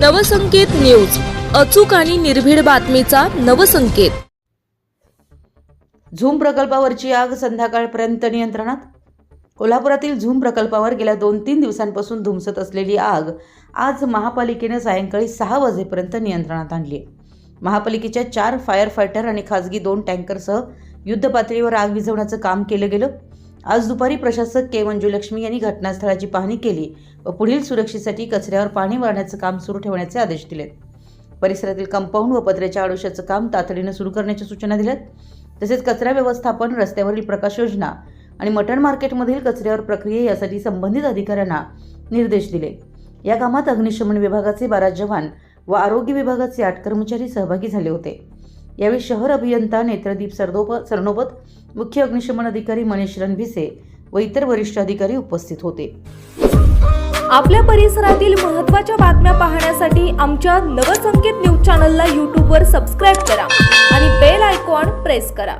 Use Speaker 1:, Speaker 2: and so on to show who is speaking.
Speaker 1: Navsanket news. अचूक आणि निर्भीड बातमीचा नवसंकेत.
Speaker 2: झूम प्रकल्पावरची आग संध्याकाळपर्यंत नियंत्रणात? कोल्हापुरातील झूम प्रकल्पावर गेल्या दोन तीन दिवसांपासून धुमसत असलेली आग आज महापालिकेनं सायंकाळी सहा वाजेपर्यंत नियंत्रणात आणली महापालिकेच्या चार फायर फायटर आणि खासगी दोन टँकरसह युद्धपातळीवर आग विझवण्याचं काम केलं गेलं. आज दुपारी प्रशासक के मंजुलक्ष्मी यांनी घटनास्थळाची पाहणी केली व पुढील सुरक्षेसाठी कचऱ्यावर पाणी मारण्याचं काम सुरू ठेवण्याचे आदेश दिलेत. परिसरातील कंपाऊंड व पत्र्याच्या आडोशाचं काम तातडीनं सुरू करण्याच्या सूचना दिल्यात. तसेच कचरा व्यवस्थापन रस्त्यावरील प्रकाश योजना आणि मटण मार्केटमधील कचऱ्यावर प्रक्रिया यासाठी संबंधित अधिकाऱ्यांना निर्देश दिले. या कामात अग्निशमन विभागाचे बारा जवान व आरोग्य विभागाचे आठ कर्मचारी सहभागी झाले होते. यावेळी शहर अभियंता नेत्रदीप सरदोप सरनोबत मुख्य अग्निशमन अधिकारी मनीष रणभिसे व इतर वरिष्ठ अधिकारी उपस्थित होते.
Speaker 3: आपल्या परिसरातील महत्त्वाच्या बातम्या पाहण्यासाठी आमच्या नवसंकेत न्यूज चॅनलला यूट्यूबवर सबस्क्राईब करा आणि बेल आयकॉन प्रेस करा.